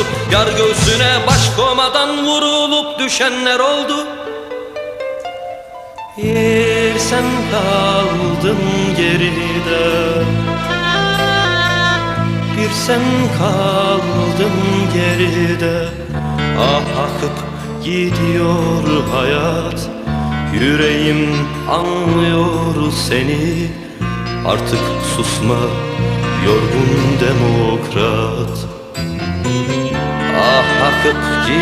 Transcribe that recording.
oldu. Yar göğsüne baş komadan vurulup düşenler oldu. Bir sen kaldın geride. Bir sen kaldın geride. Ah akıp gidiyor hayat. Yüreğim anlıyor seni. Artık susma yorgun demokrat Ah akıp gidiyor